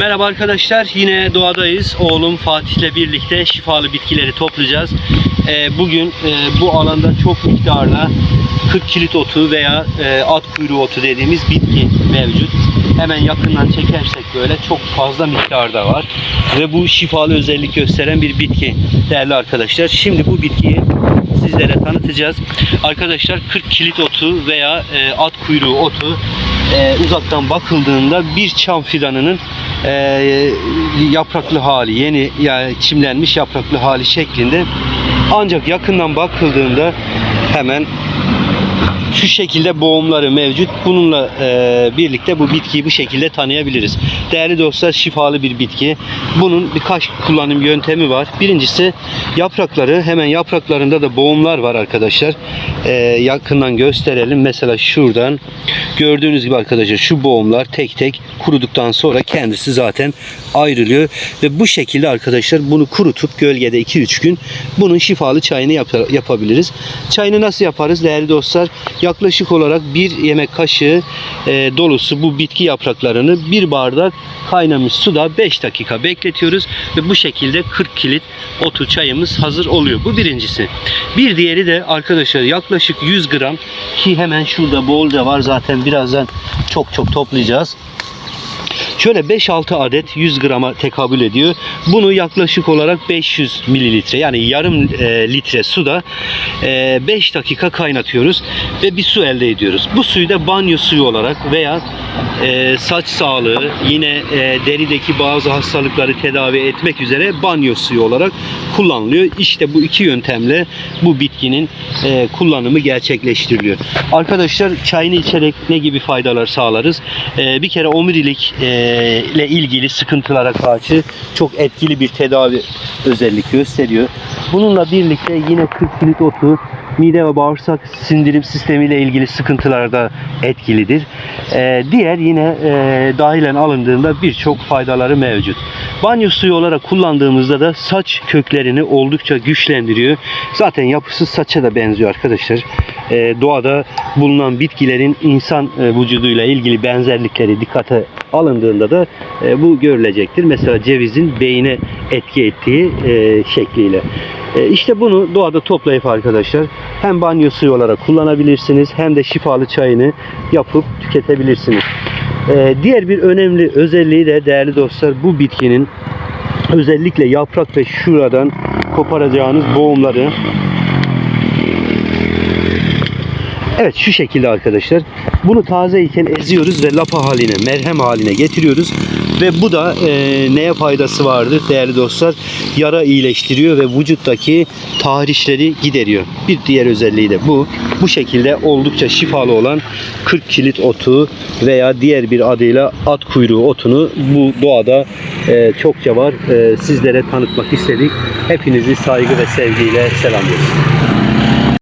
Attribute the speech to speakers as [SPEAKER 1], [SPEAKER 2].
[SPEAKER 1] Merhaba arkadaşlar. Yine doğadayız. Oğlum Fatih'le birlikte şifalı bitkileri toplayacağız. Ee, bugün e, bu alanda çok miktarda 40 kilit otu veya e, at kuyruğu otu dediğimiz bitki mevcut. Hemen yakından çekersek böyle çok fazla miktarda var. Ve bu şifalı özellik gösteren bir bitki değerli arkadaşlar. Şimdi bu bitkiyi sizlere tanıtacağız. Arkadaşlar 40 kilit otu veya e, at kuyruğu otu e, uzaktan bakıldığında bir çam fidanının e, yapraklı hali, yeni yani çimlenmiş yapraklı hali şeklinde. Ancak yakından bakıldığında hemen şu şekilde boğumları mevcut. Bununla e, birlikte bu bitkiyi bu şekilde tanıyabiliriz. Değerli dostlar şifalı bir bitki. Bunun birkaç kullanım yöntemi var. Birincisi yaprakları hemen yapraklarında da boğumlar var arkadaşlar. E, yakından gösterelim. Mesela şuradan gördüğünüz gibi arkadaşlar şu boğumlar tek tek kuruduktan sonra kendisi zaten ayrılıyor ve bu şekilde arkadaşlar bunu kurutup gölgede 2-3 gün bunun şifalı çayını yap- yapabiliriz. Çayını nasıl yaparız değerli dostlar? Yaklaşık olarak bir yemek kaşığı e, dolusu bu bitki yapraklarını bir bardak kaynamış suda 5 dakika bekletiyoruz ve bu şekilde 40 kilit otu çayımız hazır oluyor. Bu birincisi. Bir diğeri de arkadaşlar yaklaşık 100 gram ki hemen şurada bolca var zaten birazdan çok çok toplayacağız. Şöyle 5-6 adet 100 grama tekabül ediyor. Bunu yaklaşık olarak 500 mililitre yani yarım e, litre suda e, 5 dakika kaynatıyoruz ve bir su elde ediyoruz. Bu suyu da banyo suyu olarak veya e, saç sağlığı yine e, derideki bazı hastalıkları tedavi etmek üzere banyo suyu olarak kullanılıyor. İşte bu iki yöntemle bu bitkinin e, kullanımı gerçekleştiriliyor. Arkadaşlar çayını içerek ne gibi faydalar sağlarız? E, bir kere omurilik e, ile ilgili sıkıntılara karşı çok etkili bir tedavi özellik gösteriyor. Bununla birlikte yine 40 kilit otu mide ve bağırsak sindirim sistemiyle ilgili sıkıntılarda etkilidir. Ee, diğer yine e, dahilen alındığında birçok faydaları mevcut. Banyo suyu olarak kullandığımızda da saç köklerini oldukça güçlendiriyor. Zaten yapısı saça da benziyor arkadaşlar. Ee, doğada bulunan bitkilerin insan e, vücuduyla ilgili benzerlikleri dikkate alındığında da e, bu görülecektir. Mesela cevizin beyine etki ettiği e, şekliyle. İşte bunu doğada toplayıp arkadaşlar hem banyo suyu olarak kullanabilirsiniz hem de şifalı çayını yapıp tüketebilirsiniz. Diğer bir önemli özelliği de değerli dostlar bu bitkinin özellikle yaprak ve şuradan koparacağınız boğumları Evet şu şekilde arkadaşlar. Bunu taze iken eziyoruz ve lapa haline, merhem haline getiriyoruz. Ve bu da e, neye faydası vardır değerli dostlar? Yara iyileştiriyor ve vücuttaki tahrişleri gideriyor. Bir diğer özelliği de bu. Bu şekilde oldukça şifalı olan 40 kilit otu veya diğer bir adıyla at kuyruğu otunu bu doğada e, çokça var. E, sizlere tanıtmak istedik. Hepinizi saygı ve sevgiyle selamlıyoruz.